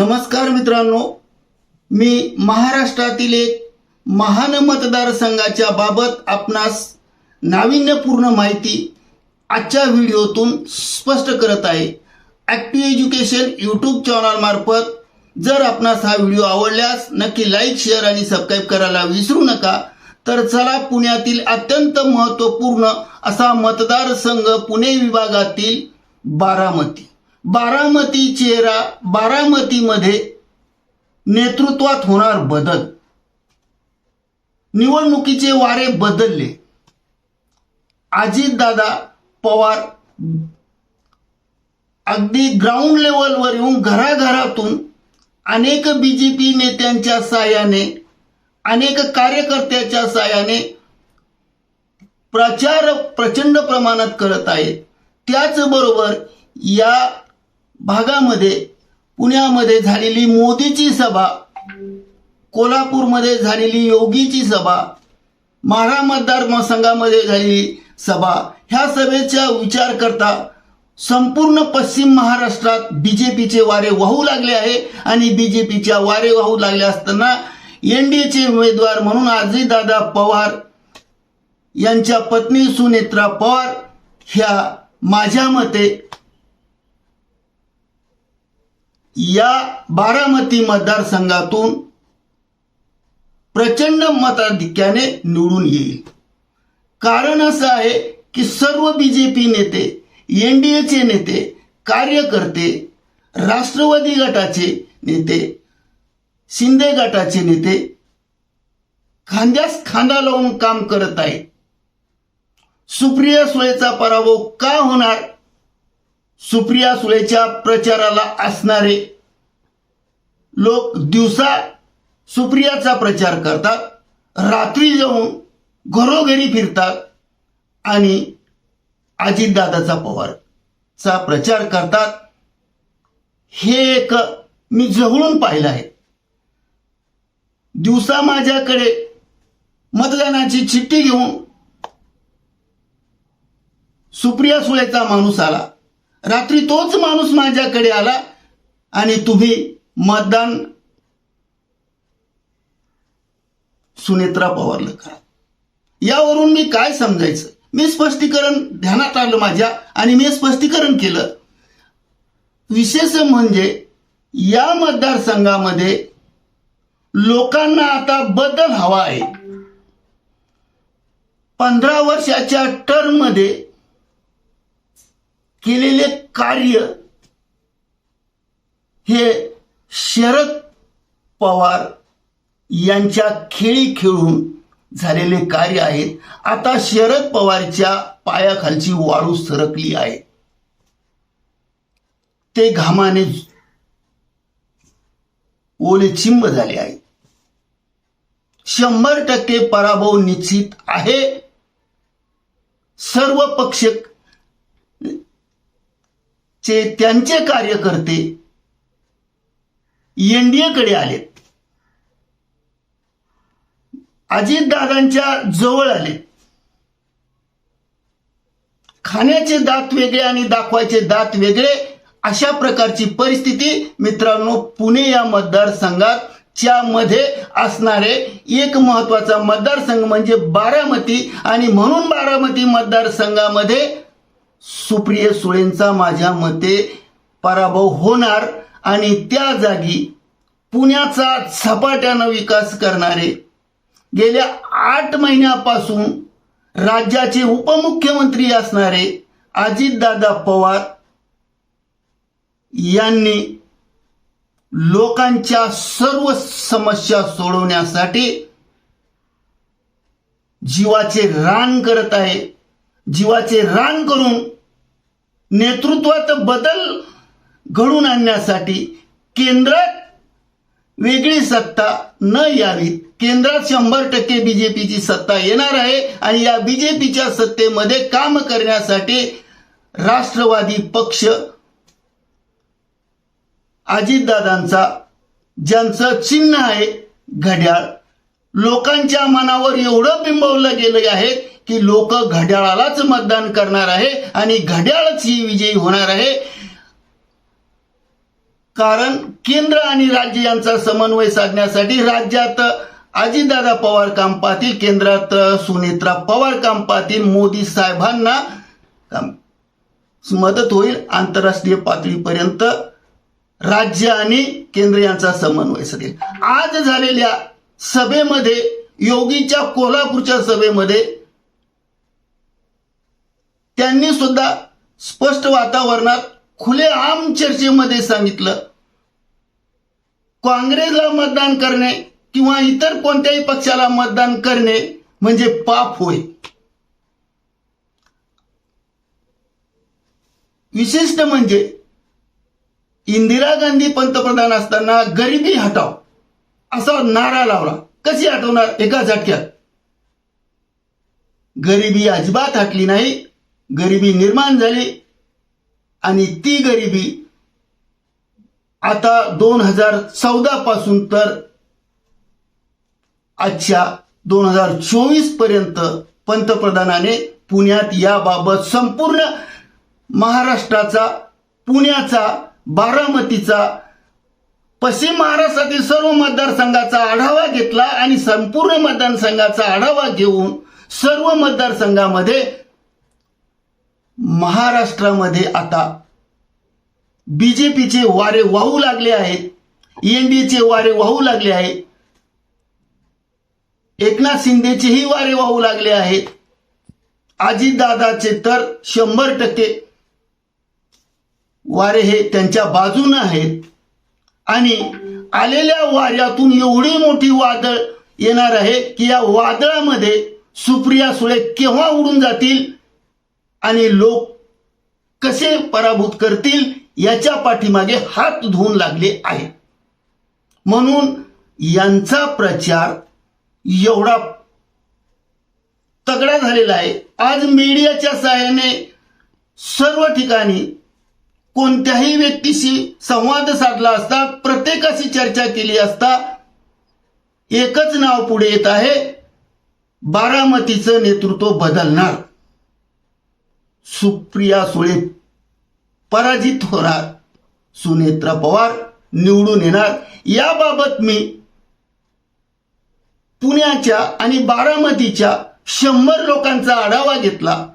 नमस्कार मित्रांनो. मी महाराष्ट्रातील एक महान मतदारसंघाच्या बाबत आपणास नाविन्यपूर्ण माहिती आजच्या व्हिडिओतून स्पष्ट करत आहे. ॲक्टिव्ह एज्युकेशन यूट्यूब चॅनलमार्फत जर आपणास हा व्हिडिओ आवडल्यास नक्की लाईक शेअर आणि सबस्क्राईब करायला विसरू नका. तर चला पुण्यातील अत्यंत महत्त्वपूर्ण असा मतदारसंघ पुणे विभागातील बारामती. बारामती चेहरा बारामतीमध्ये नेतृत्वात होणार बदल. निवडणुकीचे वारे बदलले. अजितदादा पवार अगदी ग्राउंड लेवलवर येऊन घराघरातून अनेक बी जे पी नेत्यांच्या साहाय्याने अनेक कार्यकर्त्याच्या साह्याने प्रचार प्रचंड प्रमाणात करत आहेत. त्याचबरोबर या भागामध्ये पुण्यामध्ये झालेली मोदीची सभा कोल्हापूरमध्ये झालेली योगीची सभा माढा मतदारसंघामध्ये झालेली सभा ह्या सभेचा विचार करता संपूर्ण पश्चिम महाराष्ट्रात बी जे पीचे वारे वाहू लागले आहे आणि बी जे पीच्या वारे वाहू लागले असताना एनडीएचे उमेदवार म्हणून अजितदादा पवार यांच्या पत्नी सुनेत्रा पवार ह्या माझ्या मते या बारामती मतदारसंघातून प्रचंड मताधिक्याने निवडून येईल. कारण असं आहे की सर्व बीजेपी नेते एनडीएचे नेते कार्यकर्ते राष्ट्रवादी गटाचे नेते शिंदे गटाचे नेते खांद्यास खांदा लावून काम करत आहेत. सुप्रिया सुळेचा पराभव का होणार? सुप्रिया सुळेच्या प्रचाराला असणारे लोक दिवसा सुप्रियाचा प्रचार करतात रात्री जाऊन घरोघरी फिरतात आणि अजितदादाचा पवारचा प्रचार करतात. हे एक मी जवळून पाहिलं आहे. दिवसा माझ्याकडे मतदानाची चिठ्ठी घेऊन सुप्रिया सुळेचा माणूस आला. रात्री तोच माणूस माझ्याकडे आला आणि तुम्ही मतदान सुनेत्रा पवारला करा. यावरून मी काय समजायचं? मी स्पष्टीकरण ध्यानात आलं माझ्या आणि मी स्पष्टीकरण केलं. विशेष म्हणजे या मतदारसंघामध्ये लोकांना आता बदल हवा आहे. पंधरा वर्षाच्या टर्ममध्ये केलेले कार्य हे शरद पवार यांच्या खेळी खेळून झालेले कार्य आहेत. आता शरद पवारच्या पायाखालची वाळू सरकली आहे. ते घामाने ओले चिंब झाले आहे. शंभर टक्के पराभव निश्चित आहे. सर्व पक्षक चे त्यांचे कार्यकर्ते एनडीएकडे आलेत. अजितदादांच्या जवळ आले खाण्याचे दात वेगळे आणि दाखवायचे दात वेगळे अशा प्रकारची परिस्थिती मित्रांनो पुणे या मतदारसंघात च्या मध्ये असणारे एक महत्त्वाचा मतदारसंघ म्हणजे बारामती आणि म्हणून बारामती मतदारसंघामध्ये सुप्रिय सुळेंचा माझ्या मते पराभव होणार आणि त्या जागी पुण्याचा झपाट्यानं विकास करणारे गेल्या आठ महिन्यापासून राज्याचे उपमुख्यमंत्री असणारे अजितदादा पवार यांनी लोकांच्या सर्व समस्या सोडवण्यासाठी जीवाचे रान करत आहे. जीवाचे रान करून नेतृत्वात बदल घडून आणण्यासाठी केंद्रात वेगळी सत्ता न यावी केंद्रात शंभर टक्के बीजेपीची सत्ता येणार आहे आणि या बीजेपीच्या सत्तेमध्ये काम करण्यासाठी राष्ट्रवादी पक्ष अजितदादांचा ज्यांचं चिन्ह आहे घड्याळ. लोकांच्या मनावर एवढं बिंबवलं गेलं आहे की लोक घड्याळालाच मतदान करणार आहे आणि घड्याळच ही विजयी होणार आहे. कारण केंद्र आणि राज्य यांचा समन्वय साधण्यासाठी राज्यात अजितदादा पवार काम पाहतील केंद्रात सुनेत्रा पवार काम पाहतील मोदी साहेबांना मदत होईल आंतरराष्ट्रीय पातळीपर्यंत राज्य आणि केंद्र यांचा समन्वय साधेल आज झालेल्या सभेमध्ये योगीच्या कोल्हापूरच्या सभेमध्ये त्यांनी सुद्धा स्पष्ट वातावरणात खुले आम चर्चेमध्ये सांगितलं. काँग्रेसला मतदान करणे किंवा इतर कोणत्याही पक्षाला मतदान करणे म्हणजे पाप होय. विशिष्ट म्हणजे इंदिरा गांधी पंतप्रधान असताना गरिबी हटाव असा नारा लावला. कशी हटवणार? एका झटक्यात. गरिबी अजिबात हटली नाही. गरिबी निर्माण झाली. आणि ती गरिबी आता दोन हजार चौदा पासून तर आजच्या दोन हजार चोवीसपर्यंत पंतप्रधानाने पुण्यात याबाबत संपूर्ण महाराष्ट्राचा पुण्याचा बारामतीचा पश्चिम महाराष्ट्रातील सर्व मतदारसंघाचा आढावा घेतला आणि संपूर्ण मतदारसंघाचा आढावा घेऊन सर्व मतदारसंघामध्ये महाराष्ट्रामध्ये आता बीजेपीचे वारे वाहू लागले आहेत एनडीएचे वारे वाहू लागले आहेत एकनाथ शिंदेचेही वारे वाहू लागले आहेत अजितदादाचे तर शंभर टक्के वारे हे त्यांच्या बाजून आहेत. आणि आलेल्या वाऱ्यातून एवढी मोठी वादळ येणार आहे की या वादळामध्ये सुप्रिया सुळे केव्हा उडून जातील आणि लोक कसे पराभूत करतील याच्या पाठीमागे हात धुवून लागले आहे म्हणून यांचा प्रचार एवढा तगडा झालेला आहे. आज मीडियाच्या सहाय्याने सर्व ठिकाणी कोणत्याही व्यक्तीशी संवाद साधला असता प्रत्येकाशी चर्चा केली असता एकच नाव पुढे येत आहे बारामतीचं नेतृत्व बदलणार. सुप्रिया सुळे पराजित होणार सुनेत्रा पवार निवडून येणार. याबाबत मी पुण्याच्या आणि बारामतीच्या शंभर लोकांचा आढावा घेतला.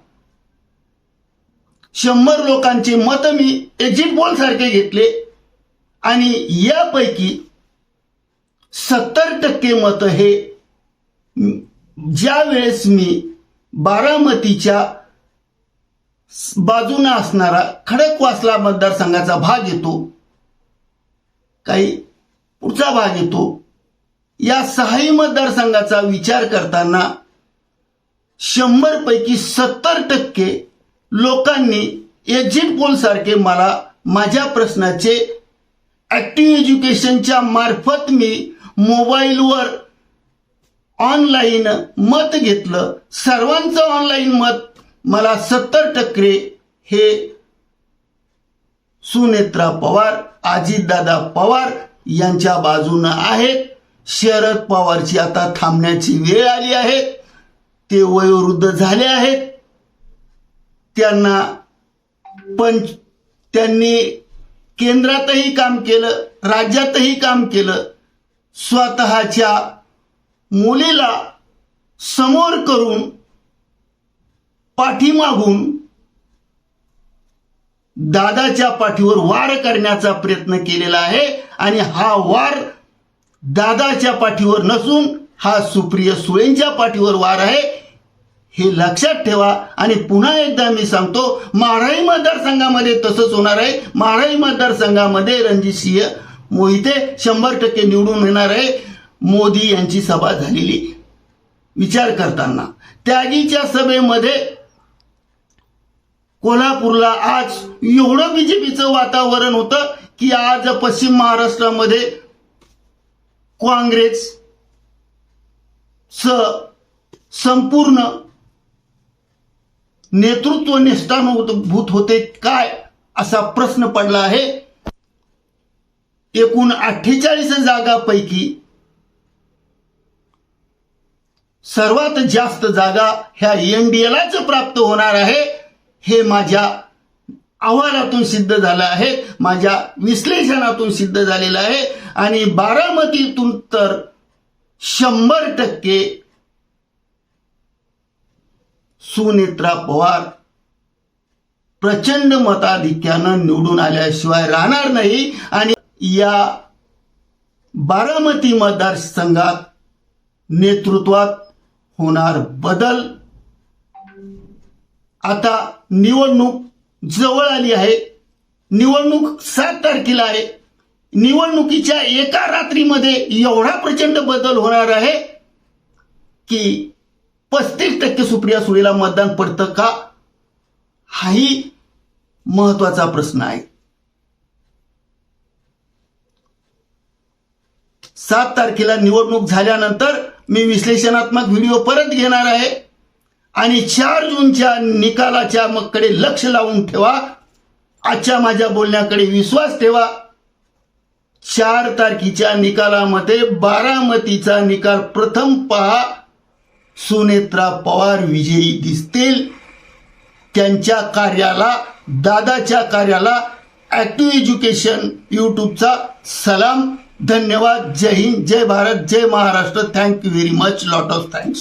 शंभर लोकांचे मत मी एक्झिट पोल सारखे घेतले आणि यापैकी सत्तर टक्के मत हे ज्या वेळेस मी बारामतीच्या बाजूने असणारा खडकवासला मतदारसंघाचा भाग येतो काही पुढचा भाग येतो. या सहाही मतदारसंघाचा विचार करताना शंभर पैकी सत्तर टक्के लोकांनी एक्झिट पोल सारखे मला माझ्या प्रश्नाचे ऍक्टिव्ह एज्युकेशनच्या मार्फत मी मोबाईलवर ऑनलाईन मत घेतलं. सर्वांचं ऑनलाईन मत मला सत्तर टक्के हे सुनेत्रा पवार अजितदादा पवार यांच्या बाजूनं आहेत शरद पवारची आता थांबण्याची वेळ आली आहे. ते वयोवृद्ध झाले आहेत त्यांना पंच त्यांनी केंद्रातही काम केलं राज्यातही काम केलं. स्वतःच्या मुलीला समोर करून पाठीमागून दादाच्या पाठीवर वार करण्याचा प्रयत्न केलेला आहे आणि हा वार दादाच्या पाठीवर नसून हा सुप्रिय सुळेंच्या पाठीवर वार आहे हे लक्षात ठेवा. आणि पुन्हा एकदा मी सांगतो माढाई मतदारसंघामध्ये तसंच होणार आहे. माढाई मतदारसंघामध्ये रणजितसिंह मोहिते शंभर टक्के निवडून येणार आहे. मोदी यांची सभा झालेली. विचार करताना त्यागीच्या सभेमध्ये कोल्हापूरला आज एवढं बीजेपीचं वातावरण होतं की आज पश्चिम महाराष्ट्रामध्ये काँग्रेस स संपूर्ण नेतृत्व निष्ठानुभूत होते काय असा प्रश्न पडला आहे. एकूण अठ्ठेचाळीस जागापैकी सर्वात जास्त जागा ह्या एनडीएलाच प्राप्त होणार आहे. हे माझ्या अहवालातून सिद्ध झालं आहे माझ्या विश्लेषणातून सिद्ध झालेलं आहे. आणि बारामतीतून तर शंभर टक्के सुनेत्रा पवार प्रचंड मताधिक्यानं निवडून आल्याशिवाय राहणार नाही. आणि या बारामती मतदारसंघात नेतृत्वात होणार बदल आता निवडणूक जवळ आली आहे. निवडणूक सात तारखेला आहे. निवडणुकीच्या एका रात्रीमध्ये एवढा प्रचंड बदल होणार आहे की पस्तीस टक्के सुप्रिया सुळेला मतदान पडतं का? हाही महत्त्वाचा प्रश्न आहे. सात तारखेला निवडणूक झाल्यानंतर मी विश्लेषणात्मक व्हिडिओ परत घेणार आहे. आणि चार जूनच्या निकालाच्या मगकडे लक्ष लावून ठेवा. आजच्या माझ्या बोलण्याकडे विश्वास ठेवा. चार तारखेच्या निकालामध्ये बारामतीचा निकाल प्रथम पहा. सुनेत्रा पवार विजयी दिसतील. त्यांच्या कार्याला दादाच्या कार्याला ॲक्टिव्ह एज्युकेशन यूट्यूबचा सलाम. धन्यवाद. जय हिंद जय भारत जय Maharashtra. Thank you very much lot of thanks